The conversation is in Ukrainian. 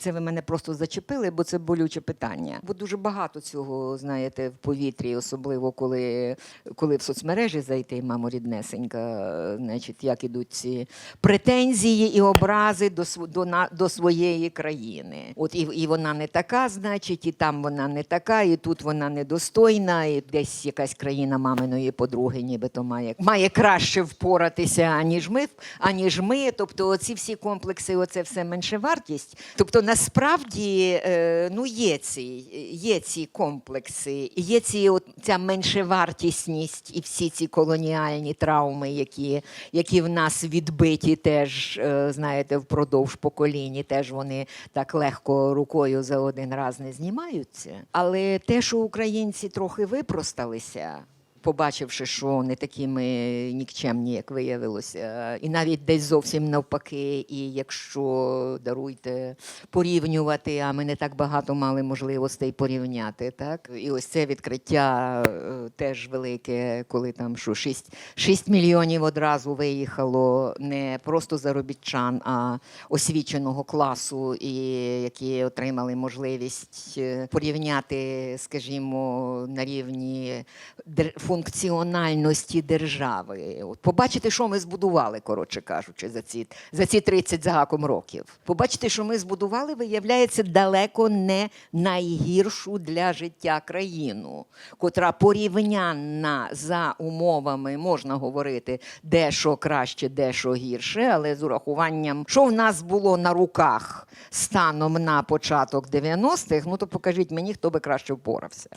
Це ви мене просто зачепили, бо це болюче питання. Бо дуже багато цього, знаєте, в повітрі, особливо коли, коли в соцмережі зайти, мамо ріднесенька, значить, як ідуть ці претензії і образи до, до, на, до своєї країни. От і, і вона не така, значить, і там вона не така, і тут вона недостойна, і десь якась країна маминої подруги, нібито має, має краще впоратися, аніж ми, аніж ми. Тобто, ці всі комплекси, оце все меншевартість. Тобто, насправді е, ну, є ці, є ці комплекси, є ці, от, ця меншевартісність і всі ці колоніальні травми, які, які в нас відбиті теж, е, знаєте, впродовж поколінь, теж вони так легко рукою за один раз не знімаються. Але те, що українці трохи випросталися. Побачивши, що не такі ми нікчемні, як виявилося, і навіть десь зовсім навпаки, і якщо даруйте порівнювати, а ми не так багато мали можливостей порівняти, так? І ось це відкриття е, теж велике, коли там що 6, 6 мільйонів одразу виїхало не просто заробітчан, а освіченого класу, і які отримали можливість е, порівняти, скажімо, на рівні дер- функціональності держави. От побачити, що ми збудували, коротше кажучи, за ці, за ці 30 з гаком років. Побачити, що ми збудували, виявляється далеко не найгіршу для життя країну, котра порівнянна за умовами можна говорити, де що краще, де що гірше, але з урахуванням, що в нас було на руках станом на початок 90-х, ну то покажіть мені, хто би краще впорався.